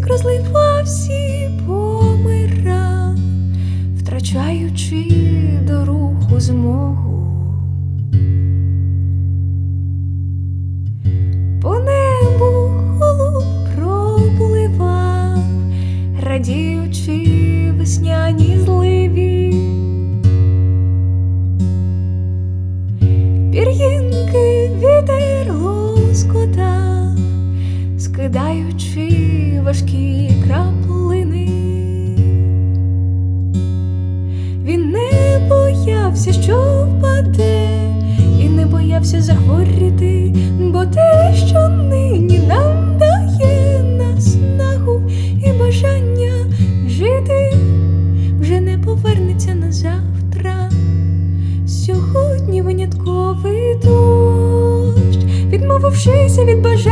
блиск розливався по мирам, втрачаючи до руху змогу. По небу голуб пропливав, радіючи весняні зливі. Пір'їн скидаючи важкі краплини. Він не боявся, що впаде, і не боявся захворіти, бо те, що нині нам дає наснагу і бажання жити, вже не повернеться на завтра. Сьогодні винятковий дощ, відмовившися від бажання,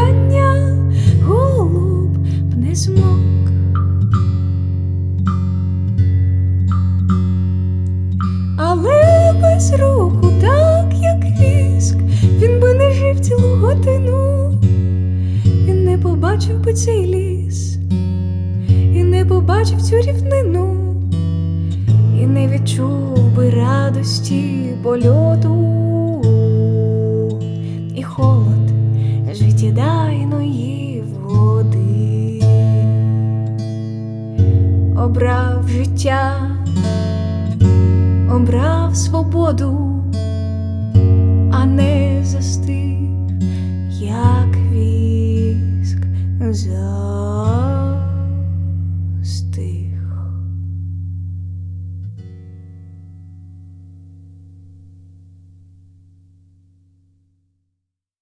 без руху, так як віск, він би не жив цілу годину, він не побачив би цей ліс, і не побачив цю рівнину, і не відчув би радості польоту, і холод життєдайної води, обрав життя. Обрав свободу, а не застиг.